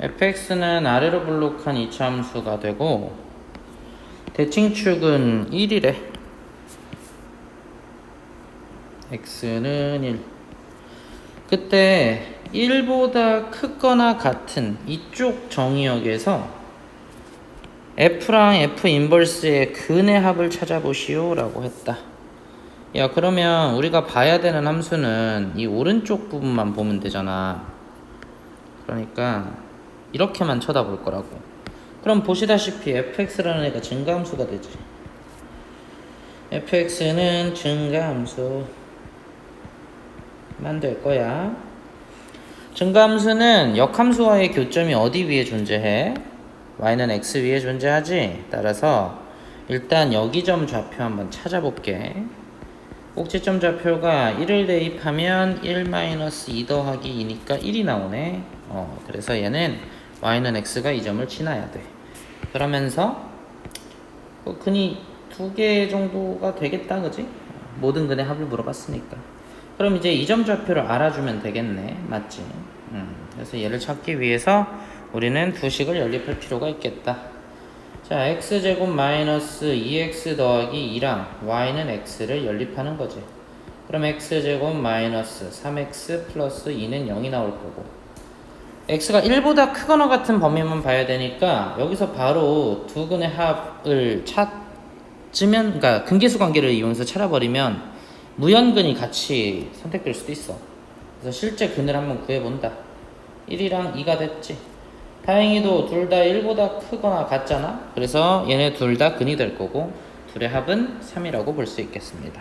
fx는 아래로 블록한 이차함수가 되고 대칭축은 1이래. X는 1 그때 1보다 크거나 같은 이쪽 정의역에서 f랑 f 인버스의 근의 합을 찾아보시오 라고 했다. 야 그러면 우리가 봐야 되는 함수는 이 오른쪽 부분만 보면 되잖아. 그러니까 이렇게만 쳐다볼 거라고. 그럼 보시다시피 fx라는 애가 증가함수가 되지. Fx는 증가함수. 만들 거야. 증가함수는 역함수와의 교점이 어디 위에 존재해? y는 x 위에 존재하지? 따라서 일단 여기점 좌표 한번 찾아볼게. 꼭지점 좌표가 1을 대입하면 1-2 더하기 2니까 1이 나오네. 어, 그래서 얘는 y는 x가 이 점을 지나야 돼. 그러면서 그 근이 두 개 정도가 되겠다 그지? 모든 근의 합을 물어봤으니까. 그럼 이제 이점 좌표를 알아주면 되겠네. 맞지? 음, 그래서 얘를 찾기 위해서 우리는 두 식을 연립할 필요가 있겠다. 자 x제곱 마이너스 2x 더하기 2랑 y는 x를 연립하는 거지. 그럼 x제곱 마이너스 3x 플러스 2는 0이 나올 거고 x가 1보다 크거나 같은 범위만 봐야 되니까 여기서 바로 두 근의 합을 찾으면 그러니까 근계수 관계를 이용해서 찾아버리면 무연근이 같이 선택될 수도 있어. 그래서 실제 근을 한번 구해본다. 1이랑 2가 됐지. 다행히도 둘 다 1보다 크거나 같잖아? 그래서 얘네 둘 다 근이 될 거고 둘의 합은 3이라고 볼 수 있겠습니다